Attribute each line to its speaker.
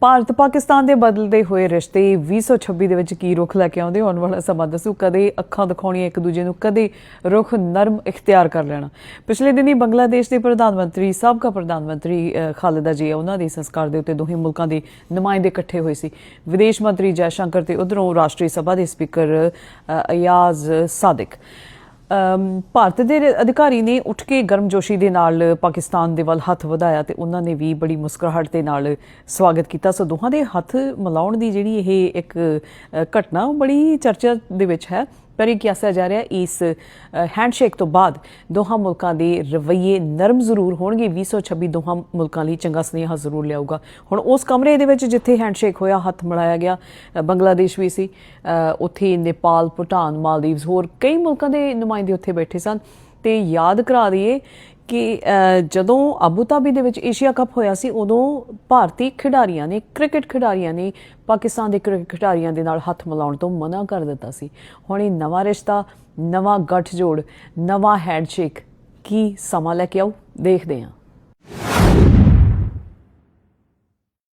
Speaker 1: ਭਾਰਤ ਪਾਕਿਸਤਾਨ ਦੇ ਬਦਲਦੇ ਹੋਏ ਰਿਸ਼ਤੇ 2026 ਦੇ ਵਿੱਚ ਕੀ ਰੁਖ ਲੈ ਕੇ ਆਉਂਦੇ ਆਉਣ ਵਾਲਾ ਸਮਾਂ ਦੱਸੂ? ਕਦੇ ਅੱਖਾਂ ਦਿਖਾਉਣੀਆਂ ਇੱਕ ਦੂਜੇ ਨੂੰ, ਕਦੇ ਰੁਖ ਨਰਮ ਇਖਤਿਆਰ ਕਰ ਲੈਣਾ। ਪਿਛਲੇ ਦਿਨੀ ਬੰਗਲਾਦੇਸ਼ ਦੇ ਪ੍ਰਧਾਨ ਮੰਤਰੀ, ਸਾਬਕਾ ਪ੍ਰਧਾਨ ਮੰਤਰੀ ਖਾਲਿਦਾ ਜੀ ਉਹਨਾਂ ਦੇ ਸੰਸਕਾਰ ਦੇ ਉੱਤੇ ਦੋਹੇ ਮੁਲਕਾਂ ਦੇ ਨੁਮਾਇੰਦੇ ਇਕੱਠੇ ਹੋਏ ਸੀ। ਵਿਦੇਸ਼ ਮੰਤਰੀ ਜੈ ਸ਼ੰਕਰ ਤੇ ਉਧਰੋਂ ਰਾਸ਼ਟਰੀ ਸਭਾ ਦੇ ਸਪੀਕਰ ਅਯਾਜ਼ ਸਾਦਿਕ। ਭਾਰਤ ਦੇ ਅਧਿਕਾਰੀ ਨੇ ਉੱਠ ਕੇ ਗਰਮਜੋਸ਼ੀ ਦੇ ਨਾਲ ਪਾਕਿਸਤਾਨ ਦੇ ਵੱਲ ਹੱਥ ਵਧਾਇਆ ਤੇ ਉਹਨਾਂ ਨੇ ਵੀ ਬੜੀ ਮੁਸਕਰਾਹਟ ਦੇ ਨਾਲ ਸਵਾਗਤ ਕੀਤਾ। ਸੋ ਦੋਹਾਂ ਦੇ ਹੱਥ ਮਿਲਾਉਣ ਦੀ ਜਿਹੜੀ ਇਹ ਇੱਕ ਘਟਨਾ ਉਹ ਬੜੀ ਚਰਚਾ ਦੇ ਵਿੱਚ ਹੈ। ਪਰ ਇਹ ਕਿਹਾ ਜਾ ਰਿਹਾ ਇਸ ਹੈਂਡਸ਼ੇਕ ਤੋਂ ਬਾਅਦ ਦੋਹਾਂ ਮੁਲਕਾਂ ਦੇ ਰਵੱਈਏ ਨਰਮ ਜ਼ਰੂਰ ਹੋਣਗੇ। 2026 ਦੋਹਾਂ ਮੁਲਕਾਂ ਲਈ ਚੰਗਾ ਸੁਨੇਹਾ ਜ਼ਰੂਰ ਲਿਆਊਗਾ। ਹੁਣ ਉਸ ਕਮਰੇ ਦੇ ਵਿੱਚ ਜਿੱਥੇ ਹੈਂਡਸ਼ੇਕ ਹੋਇਆ, ਹੱਥ ਮਿਲਾਇਆ ਗਿਆ ਬੰਗਲਾਦੇਸ਼ ਵੀ ਸੀ ਉੱਥੇ ਨੇਪਾਲ, ਭੂਟਾਨ ਮਾਲਦੀਵਸ ਹੋਰ ਕਈ ਮੁਲਕਾਂ ਦੇ ਨੁਮਾਇੰਦੇ ਉੱਥੇ ਬੈਠੇ ਸਨ। ਤੇ ਯਾਦ ਕਰਾ ਦਈਏ ਕਿ ਜਦੋਂ ਆਬੂ ਧਾਬੀ ਦੇ ਵਿੱਚ ਏਸ਼ੀਆ ਕੱਪ ਹੋਇਆ ਸੀ, ਉਦੋਂ ਭਾਰਤੀ ਖਿਡਾਰੀਆਂ ਨੇ, ਕ੍ਰਿਕਟ ਖਿਡਾਰੀਆਂ ਨੇ ਪਾਕਿਸਤਾਨ ਦੇ ਕ੍ਰਿਕਟ ਖਿਡਾਰੀਆਂ ਦੇ ਨਾਲ ਹੱਥ ਮਿਲਾਉਣ ਤੋਂ ਮਨਾ ਕਰ ਦਿੱਤਾ ਸੀ। ਹੁਣ ਇਹ ਨਵਾਂ ਰਿਸ਼ਤਾ, ਨਵਾਂ ਗੱਠਜੋੜ, ਨਵਾਂ ਹੈਂਡਸ਼ੇਕ ਕੀ ਸਮਾਂ ਲੈ ਕੇ ਆਉ ਦੇਖਦੇ ਹਾਂ।